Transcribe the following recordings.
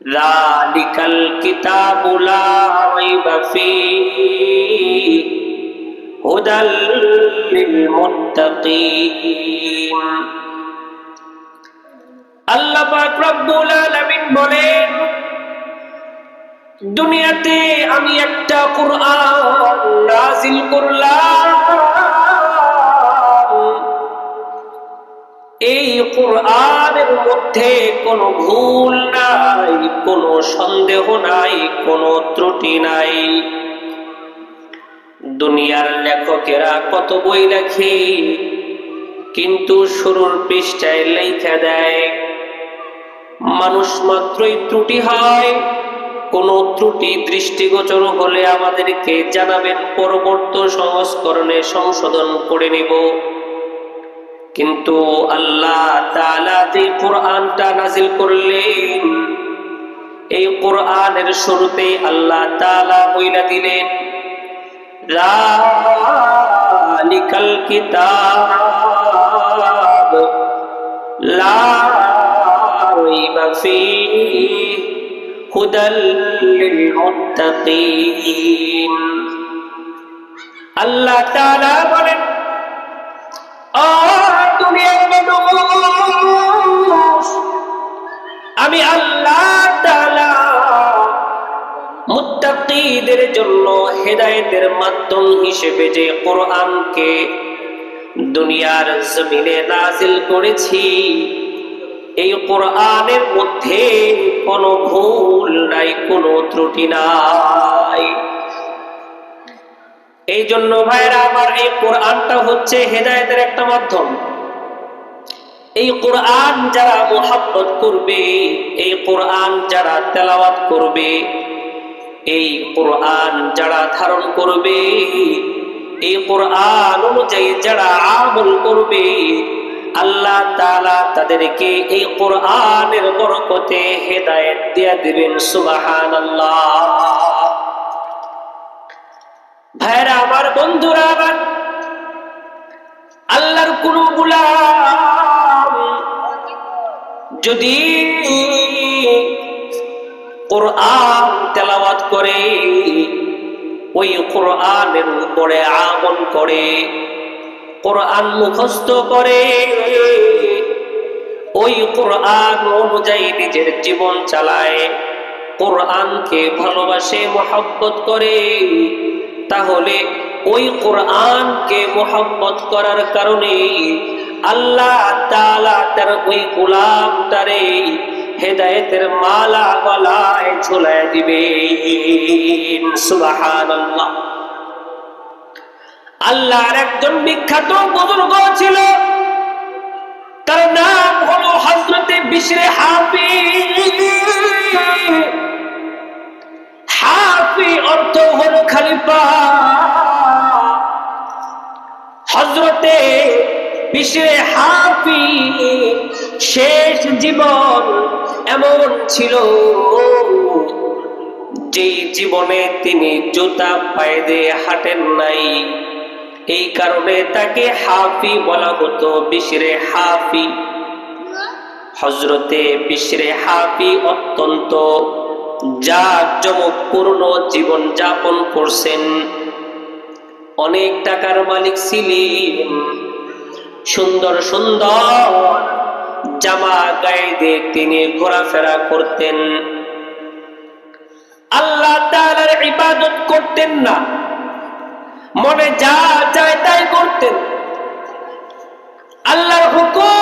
ذلك الكتاب لا ريب فيه هدى للمتقين আল্লাহ পাক রব্বুল আলামিন বলেন দুনিয়াতে আমি একটা কোরআন নাজিল করলাম এই কোরআনের মধ্যে কোনো ভুল নাই, কোনো সন্দেহ নাই, কোনো ত্রুটি নাই। দুনিয়ার লেখকেরা কত বই লেখে, কিন্তু শুরুর পৃষ্ঠায় লেখা দেয়, মানুষ মাত্রই ত্রুটি হয়, কোন ত্রুটি দৃষ্টিগোচর হলে আমাদেরকে জানাবেন, পরবর্তী সংস্করণে সংশোধন করে নিব। কিন্তু আল্লাহ যে কোরআনটা নাজিল করলেন, এই কোরআনের শুরুতে আল্লাহ তাআলা বইলা দিলেন লা আল্লাহ বলেন আমি আল্লাহ মুত্তাকিদের জন্য হেদায়েতের মাধ্যম হিসেবে যে কোরআনকে দুনিয়ার জমিনে নাজিল করেছি, এই কোরআনের মধ্যে কোনো ভুল নাই, কোনো ত্রুটি নাই। এই জন্য ভাইরা আমার এই কোরআনটা হচ্ছে হেদায়েতের একটা মাধ্যম। এই কোরআন যারা মোহাব্বত করবে, এই কোরআন যারা তেলাওয়াত করবে, এই কোরআন যারা ধারণ করবে, এই কোরআন অনুযায়ী যারা আমল করবে, আল্লাহ তাআলা তাদেরকে এই কোরআনের বরকতে হেদায়েত দিয়ে দিবেন, সুবহানাল্লাহ। ভাইরা, আমার বন্ধুরা আমার আল্লাহর কোন গুলাম যদি কোরআন তেলাওয়াত করে, ওই কোরআনের উপরে আমল করে, কোরআন মুখস্থ করে, ওই কোরআন অনুযায়ী নিজের জীবন চালায়, কোরআনকে ভালোবাসে, মোহাব্বত করে তাহলে ওই কোরআনকে মোহাম্মত করার কারণে আল্লাহ তার ওই গোলামটারে হেদায়েতের মালা গলায় ঝুলায় দিবে আল্লাহর একজন বিখ্যাত বুজুর্গ ছিল। তার নাম হলো হযরতে বিশরে হাফি খালিফা। হজরতে বিশরে হাফি শেষ জীবন এমন ছিল যেই জীবনে তিনি জুতা পায়ে দিয়ে হাঁটেন নাই। এই কারণে তাকে হাফি বলা হতো বিশরে হাফি। হজরতে বিশরে হাফি অত্যন্ত জাঁকজমকপূর্ণ জীবন যাপন করছেন। অনেক টাকার মালিক ছিলেন। সুন্দর সুন্দর জামা তিনি ঘোরাফেরা করতেন। আল্লাহ তাআলার ইবাদত করতেন না। মনে যা চায় তাই করতেন। আল্লাহর হুকুম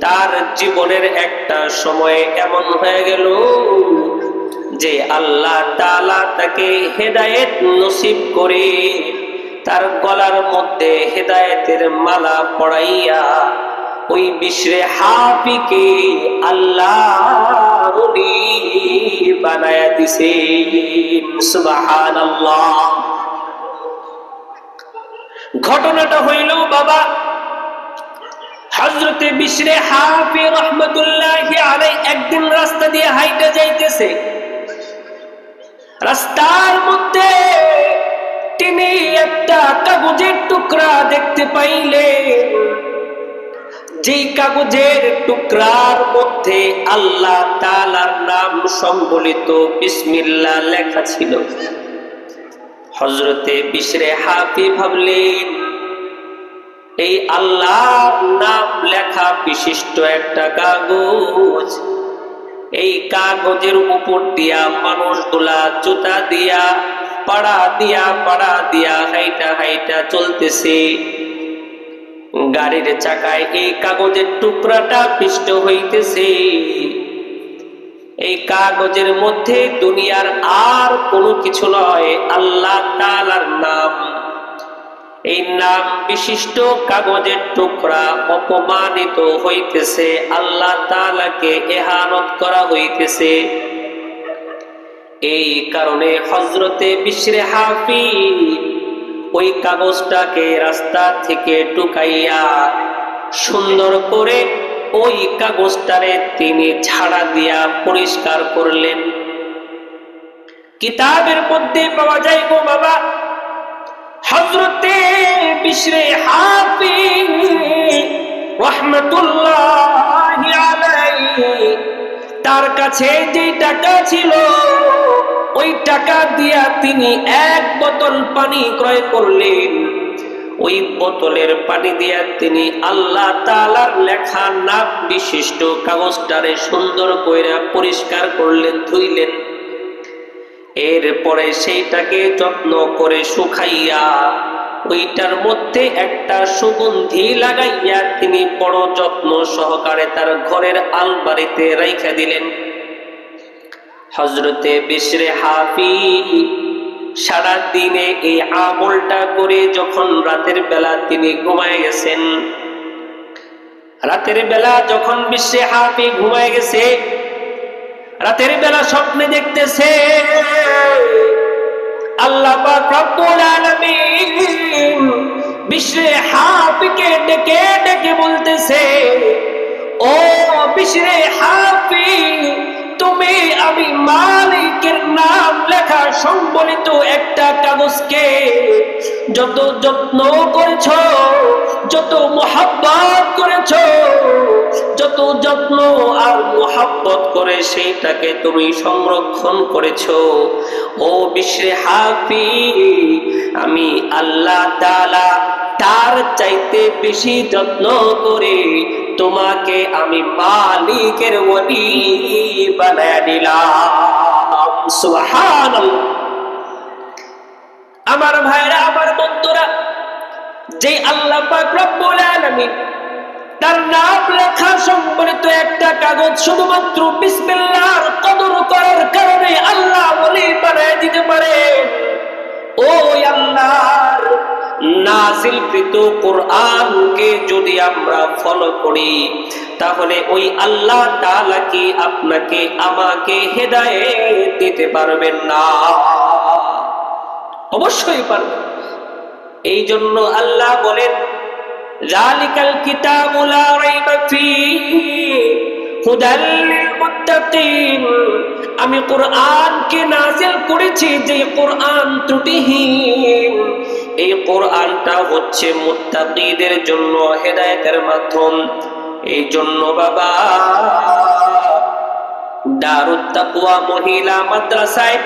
তার জীবনের একটা সময় এমন হয়ে গেল যে আল্লাহ তাআলা তাকে হেদায়েত নসিব করে তার গলার মধ্যে হেদায়েতের মালা পড়াইয়া ওই বিশ্রে হাফিকে আল্লাহ বানায়া দিছে। ঘটনাটা হইল, বাবা হজরতে বিশরে হাফি রহমতুল্লাহ আলাই একদিন রাস্তা দিয়ে হাইটে যাইতেছে। রাস্তার মধ্যে তিনি একটা কাগজের টুকরা দেখতে পাইলে যেই কাগজের টুকরার মধ্যে আল্লাহ তালার নাম সম্বলিত বিসমিল্লা লেখা ছিল। হজরতে বিশরে হাফি ভাবলেন এই আল্লাহর নাম লেখা বিশিষ্ট একটা কাগজ। এই কাগজের উপর দিয়া, মানুষগুলা জুতা দিয়া, পাড়া দিয়া পাড়া দিয়া হাইটা হাইটা চলতেছে। গাড়ির চাকায় এই কাগজের টুকরাটা পিষ্ট হইতেছে। এই কাগজের মধ্যে দুনিয়ার আর কোনো কিছু নয়, আল্লাহ তালার নাম এই নাম বিশিষ্ট কাগজের টুকরা অপমানিত হইতেছে, আল্লাহ তালাকে এহানত করা হইতেছে। এই কারণে হজরতে বিশ্রে হাফি ওই কাগজটাকে রাস্তা থেকে টুকাইয়া সুন্দর করে ওই কাগজটারে তিনি ঝাড়া দিয়া পরিষ্কার করলেন। কিতাবের মধ্যে পাওয়া যায় গো বাবা হজরতে বিশরে হাফি রহমতুল্লাহ তার কাছে যে টাকা ছিল, ওই টাকা দিয়া তিনি এক বোতল পানি ক্রয় করলেন। ওই বোতলের পানি দিয়া তিনি আল্লাহ তালার লেখা নাম বিশিষ্ট কাগজটারে সুন্দর কইরা পরিষ্কার করলেন, ধুইলেন। এরপরে সেইটাকে যত্ন করে শুকাইয়া ওইটার মধ্যে একটা সুগন্ধি লাগাইয়া তিনি বড় যত্ন সহকারে তার ঘরের আলবাড়িতে রাইখা দিলেন। হজরতে বিশরে হাফি সারা দিনে এই আমলটা করে যখন রাতের বেলা তিনি ঘুমায় গেছেন, রাতের বেলা যখন বিশ্বে হাফি ঘুমায় গেছে রাতের বেলা স্বপ্নে দেখতেছে আল্লাহ পাক রব্বুল আলামিন বিশ্বে ডেকে ডেকে বলতেছে, ও বিশ্রে হাফি, তুমি আমি মালিকের নাম লেখা সম্বলিত একটা কাগজকে যত যত্ন করেছ, যত মোহাব্বত করেছ যত যত্ন আর মোহাব্বত করে সেইটাকে তুমি সংরক্ষণ করেছ। ও বিশ্বে হাফি আমি আল্লাহ তালা তার চাইতে বেশি যত্ন করে তোমাকে আমি মালিকের ওলি বানায় দিলাম। সুবহানাল্লাহ। আমার ভাইরা, আমার বন্ধুরা, যে আল্লাহ পাক রব্বুল আলামিন তার নাম লেখা সম্বলিত একটা কাগজ শুধুমাত্র বিসমিল্লাহর কদর করার কারণে আল্লাহ বলি বানায় দিতে পারে। ওই আল্লাহর নাজিলকৃত কোরআনকে যদি আমরা ফলো করি, তাহলে ওই আল্লাহ তাআলা কি আপনাকে, আমাকে হেদায়েত দিতে পারবেন না? অবশ্যই পারবেন। এই জন্য আল্লাহ বলেন জালিকাল কিতাবু লা রাইবা ফীহি হুদাল লিল মুত্তাকিন আমি কোরআনকে নাজিল করেছি যে কোরআন ত্রুটিহীন। এই কোরআনটা হচ্ছে মুত্তাকিদের জন্য হেদায়েতের মাধ্যম। এই জন্য বাবা দারুত তাকওয়া মহিলা মাদ্রাসায়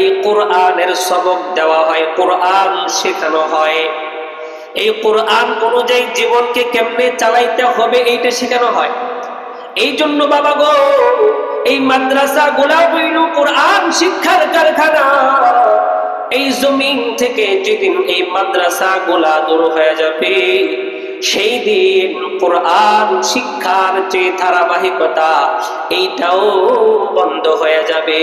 এই কোরআনের সবক দেওয়া হয়, কোরআন শেখানো হয়। এই কোরআন অনুযায়ী জীবনকে কেমনে চালাইতে হবে এইটা শেখানো হয়। এই জন্য বাবা গো, এই মাদ্রাসা গোলা কোরআন শিক্ষার কারখানা, এই জমিন থেকে যেদিন এই মাদ্রাসা গোলা দূর হয়ে যাবে, সেই দিন কোরআন শিক্ষার যে ধারাবাহিকতা, এইটাও বন্ধ হয়ে যাবে।